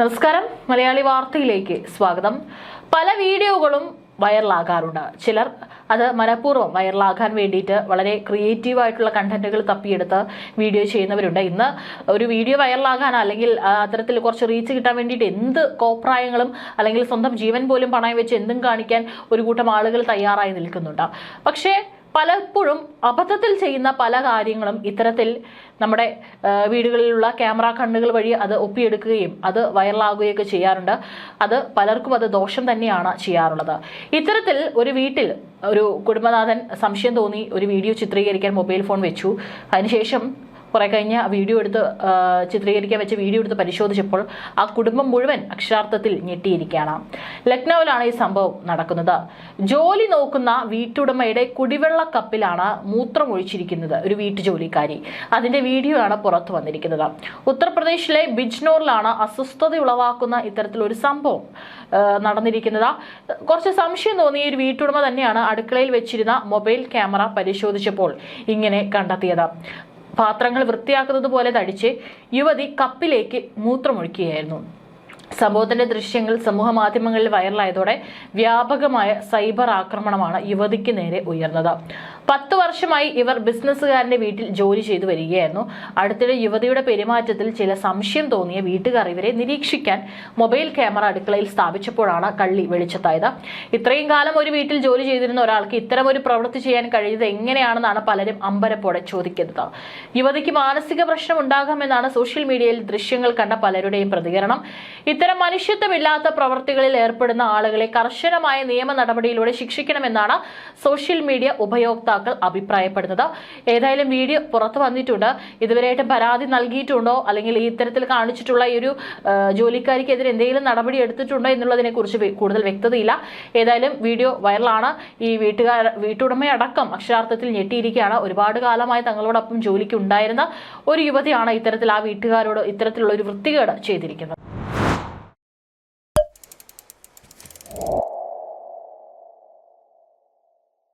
നമസ്കാരം. മലയാളി വാർത്തയിലേക്ക് സ്വാഗതം. പല വീഡിയോകളും വൈറലാകാറുണ്ട്. ചിലർ അത് മനഃപൂർവം വൈറലാകാൻ വേണ്ടിയിട്ട് വളരെ ക്രിയേറ്റീവായിട്ടുള്ള കണ്ടന്റുകൾ തപ്പിയെടുത്ത് വീഡിയോ ചെയ്യുന്നവരുണ്ട്. ഇന്ന് ഒരു വീഡിയോ വൈറലാകാൻ അല്ലെങ്കിൽ അത്തരത്തിൽ കുറച്ച് റീച്ച് കിട്ടാൻ വേണ്ടിയിട്ട് എന്ത് കോപ്രായങ്ങളും അല്ലെങ്കിൽ സ്വന്തം ജീവൻ പോലും പണയം വെച്ച് എന്തും കാണിക്കാൻ ഒരു കൂട്ടം ആളുകൾ തയ്യാറായി നിൽക്കുന്നുണ്ട്. പക്ഷേ പലപ്പോഴും അബദ്ധത്തിൽ ചെയ്യുന്ന പല കാര്യങ്ങളും ഇത്തരത്തിൽ നമ്മുടെ വീടുകളിലുള്ള ക്യാമറ കണ്ണുകൾ വഴി അത് ഒപ്പിയെടുക്കുകയും അത് വൈറലാകുകയൊക്കെ ചെയ്യാറുണ്ട്. അത് പലർക്കും അത് ദോഷം തന്നെയാണ് ചെയ്യാറുള്ളത്. ഇത്തരത്തിൽ ഒരു വീട്ടിൽ ഒരു കുടുംബനാഥൻ സംശയം തോന്നി ഒരു വീഡിയോ ചിത്രീകരിക്കാൻ മൊബൈൽ ഫോൺ വെച്ചു. അതിനുശേഷം കുറെ കഴിഞ്ഞ് വീഡിയോ എടുത്ത് ചിത്രീകരിക്കാൻ വെച്ച് വീഡിയോ എടുത്ത് പരിശോധിച്ചപ്പോൾ ആ കുടുംബം മുഴുവൻ അക്ഷരാർത്ഥത്തിൽ ഞെട്ടിയിരിക്കുകയാണ്. ലക്നൌവിലാണ് ഈ സംഭവം നടക്കുന്നത്. ജോലി നോക്കുന്ന വീട്ടുടമയുടെ കുടിവെള്ള കപ്പിലാണ് മൂത്രം ഒഴിച്ചിരിക്കുന്നത് ഒരു വീട്ടു ജോലിക്കാരി അതിന്റെ വീഡിയോ ആണ് പുറത്തു വന്നിരിക്കുന്നത്. ഉത്തർപ്രദേശിലെ ബിജ്നോറിലാണ് അസ്വസ്ഥത ഉളവാക്കുന്ന ഇത്തരത്തിലൊരു സംഭവം നടന്നിരിക്കുന്നത്. കുറച്ച് സംശയം തോന്നിയ ഒരു വീട്ടുടമ തന്നെയാണ് അടുക്കളയിൽ വെച്ചിരുന്ന മൊബൈൽ ക്യാമറ പരിശോധിച്ചപ്പോൾ ഇങ്ങനെ കണ്ടെത്തിയത്. പാത്രങ്ങൾ വൃത്തിയാക്കുന്നത് പോലെ തടിച്ച് യുവതി കപ്പിലേക്ക് മൂത്രമൊഴിക്കുകയായിരുന്നു. സംഭവത്തിന്റെ ദൃശ്യങ്ങൾ സമൂഹ മാധ്യമങ്ങളിൽ വൈറലായതോടെ വ്യാപകമായ സൈബർ ആക്രമണമാണ് യുവതിക്ക് നേരെ ഉയർന്നത്. പത്ത് വർഷമായി ഇവർ ബിസിനസ്സുകാരന്റെ വീട്ടിൽ ജോലി ചെയ്തു വരികയായിരുന്നു. അടുത്തിടെ യുവതിയുടെ പെരുമാറ്റത്തിൽ ചില സംശയം തോന്നിയ വീട്ടുകാർ ഇവരെ നിരീക്ഷിക്കാൻ മൊബൈൽ ക്യാമറ അടുക്കളയിൽ സ്ഥാപിച്ചപ്പോഴാണ് കള്ളി വെളിച്ചത്തായത്. ഇത്രയും കാലം ഒരു വീട്ടിൽ ജോലി ചെയ്തിരുന്ന ഒരാൾക്ക് ഇത്തരം ഒരു പ്രവൃത്തി ചെയ്യാൻ കഴിയുന്നത് എങ്ങനെയാണെന്നാണ് പലരും അമ്പരപ്പോടെ ചോദിക്കുന്നത്. യുവതിക്ക് മാനസിക പ്രശ്നം ഉണ്ടാകാമെന്നാണ് സോഷ്യൽ മീഡിയയിൽ ദൃശ്യങ്ങൾ കണ്ട പലരുടെയും പ്രതികരണം. ഇത്തരം മനുഷ്യത്വമില്ലാത്ത പ്രവൃത്തികളിൽ ഏർപ്പെടുന്ന ആളുകളെ കർശനമായ നിയമ നടപടിയിലൂടെ ശിക്ഷിക്കണമെന്നാണ് സോഷ്യൽ മീഡിയ ഉപയോക്താക്കൾ അഭിപ്രായപ്പെടുന്നത്. ഏതായാലും വീഡിയോ പുറത്തു വന്നിട്ടുണ്ട്. ഇതുവരെയായിട്ട് പരാതി നൽകിയിട്ടുണ്ടോ? അല്ലെങ്കിൽ ഈ ഇത്തരത്തിൽ കാണിച്ചിട്ടുള്ള ഈ ഒരു ജോലിക്കാരിക്കെതിരെ എന്തെങ്കിലും നടപടി എടുത്തിട്ടുണ്ടോ എന്നുള്ളതിനെ കുറിച്ച് കൂടുതൽ വ്യക്തതയില്ല. ഏതായാലും വീഡിയോ വൈറലാണ്. ഈ വീട്ടുകാർ വീട്ടുടമയടക്കം അക്ഷരാർത്ഥത്തിൽ ഞെട്ടിയിരിക്കുകയാണ്. ഒരുപാട് കാലമായി തങ്ങളോടൊപ്പം ജോലിക്ക് ഉണ്ടായിരുന്ന ഒരു യുവതിയാണ് ഇത്തരത്തിൽ ആ വീട്ടുകാരോട് ഇത്തരത്തിലുള്ള ഒരു വൃത്തികേട് ചെയ്തിരിക്കുന്നത്.